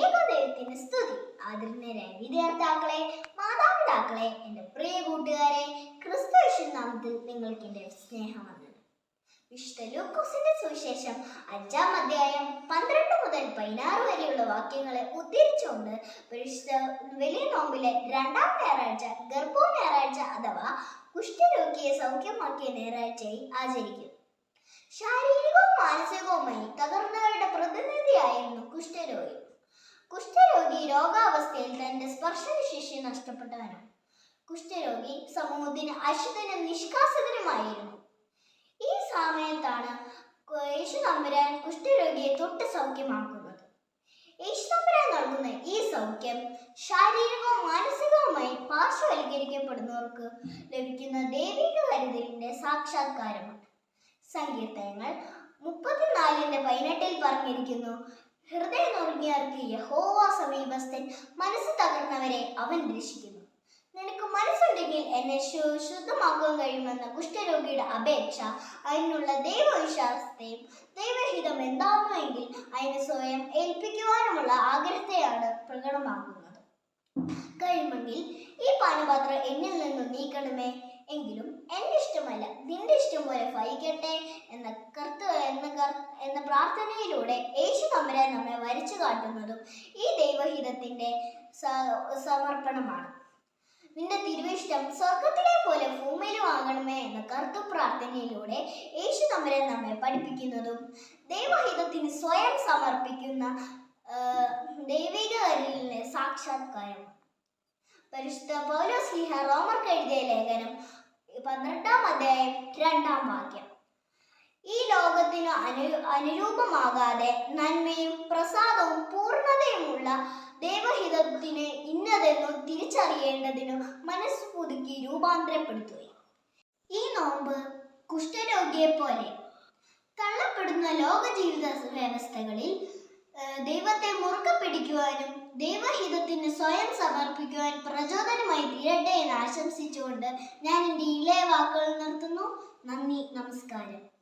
ഏകദൈവത്തിന് സ്തുതി. ആദരണീയരായ വിദ്യാർത്ഥാക്കളെ മാതാപിതാക്കളെ എന്റെ പ്രിയ കൂട്ടുകാരെ ക്രിസ്തു യേശു നാമത്തിൽ നിങ്ങൾക്ക് എന്റെ സ്നേഹം വന്നത് വിശുദ്ധ ലൂക്കോസിന്റെ സുവിശേഷം അഞ്ചാം അധ്യായം പന്ത്രണ്ട് മുതൽ പതിനാറ് വരെയുള്ള വാക്യങ്ങളെ ഉദ്ധരിച്ചുകൊണ്ട് പരിശുദ്ധ വലിയ നോമ്പിലെ രണ്ടാം ഞായറാഴ്ച ഗർഭോ ഞായറാഴ്ച അഥവാ കുഷ്ഠരോഗിയെ സൗഖ്യമാക്കിയ ഞായറാഴ്ചയായി ആചരിക്കും. ശാരീരികവും മാനസികവുമായി തകർന്നവരുടെ പ്രതിനിധിയായിരുന്നു കുഷ്ഠരോഗി. കുഷ്ഠരോഗി രോഗാവസ്ഥയിൽ തന്റെ സ്പർശനശേഷി നഷ്ടപ്പെട്ടവനാണ്. കുഷ്ഠരോഗി സമൂഹത്തിന് അശുദ്ധനും നിഷ്കാസിതനുമായിരുന്നു ഈ സമയത്താണ് യേശു തമ്പുരാൻ കുഷ്ഠരോഗിയെ തൊട്ട് സൗഖ്യമാക്കുന്നത്. യേശു നമ്പുരാൻ നൽകുന്ന ഈ സൗഖ്യം ശാരീരികവും മാനസികവുമായി പാർശ്വവൽക്കരിക്കപ്പെടുന്നവർക്ക് ലഭിക്കുന്ന ദൈവിക കരുതലിന്റെ സാക്ഷാത്കാരമാണ്. സങ്കീർത്തനങ്ങൾ മുപ്പത്തിനാലിന്റെ പതിനെട്ടിൽ പറഞ്ഞിരിക്കുന്നു ഹൃദയം നുറുങ്ങിയവർക്ക് യഹോവ സമീപസ്ഥൻ മനസ്സ് തകർന്നവരെ അവൻ രക്ഷിക്കുന്നു. നിനക്ക് മനസ്സുണ്ടെങ്കിൽ എന്നെ ശുദ്ധമാക്കാൻ കഴിയുമെന്ന കുഷ്ഠരോഗിയുടെ അപേക്ഷ അതിനുള്ള ദൈവവിശ്വാസത്തെയും ദൈവഹിതം എന്താകുമെങ്കിൽ അതിനെ സ്വയം ഏൽപ്പിക്കുവാനുമുള്ള ആഗ്രഹത്തെയാണ് പ്രകടമാക്കുന്നത്. കഴിയുമെങ്കിൽ ഈ പാനപാത്രം എന്നിൽ നിന്നും നീക്കണമേ. എങ്കിലും എന്റെ ഇഷ്ടമല്ല. നിന്റെ ഇഷ്ടം പോലെ ഫലിക്കട്ടെ എന്ന കർത്ത എന്ന എന്ന പ്രാർത്ഥനയിലൂടെ യേശു തമ്പുരാൻ നമ്മെ വരച്ചു കാട്ടുന്നതും ഈ ദൈവഹിതത്തിന്റെ സമർപ്പണമാണ്. നിന്റെ തിരുവിഷ്ടം സ്വർഗത്തിലെ പോലെ ഭൂമിയിലും ആകണമേ എന്ന കറുത്ത പ്രാർത്ഥനയിലൂടെ യേശു തമ്പുരാൻ നമ്മെ പഠിപ്പിക്കുന്നതും ദൈവഹിതത്തിന് സ്വയം സമർപ്പിക്കുന്ന ദൈവിക കരുതലിന്റെ സാക്ഷാത്കാരം പരിശുദ്ധ പൗലോസ്ലിഹ റോമർക്ക് എഴുതിയ ലേഖനം പന്ത്രണ്ടാം അധ്യായം രണ്ടാം വാക്യം. ഈ ലോകത്തിന് അനു അനുരൂപമാകാതെ നന്മയും പ്രസാദവും പൂർണതയുമുള്ള ദൈവഹിതത്തിന് ഇന്നതെന്നു തിരിച്ചറിയേണ്ടതിനു മനസ്സ് പുതുക്കി രൂപാന്തരപ്പെടുത്തുകയും. ഈ നോമ്പ് കുഷ്ഠരോഗിയെ പോലെ തള്ളപ്പെടുന്ന ലോക ജീവിത വ്യവസ്ഥകളിൽ ദൈവത്തെ മുറുക്കെ പിടിക്കുവാനും ദൈവഹിതത്തിന് സ്വയം സമർപ്പിക്കുവാൻ പ്രചോദനമായി തീരട്ടെ എന്ന് ആശംസിച്ചുകൊണ്ട് ഞാൻ എന്റെ ഇളയ വാക്കുകൾ നിർത്തുന്നു. നന്ദി നമസ്കാരം.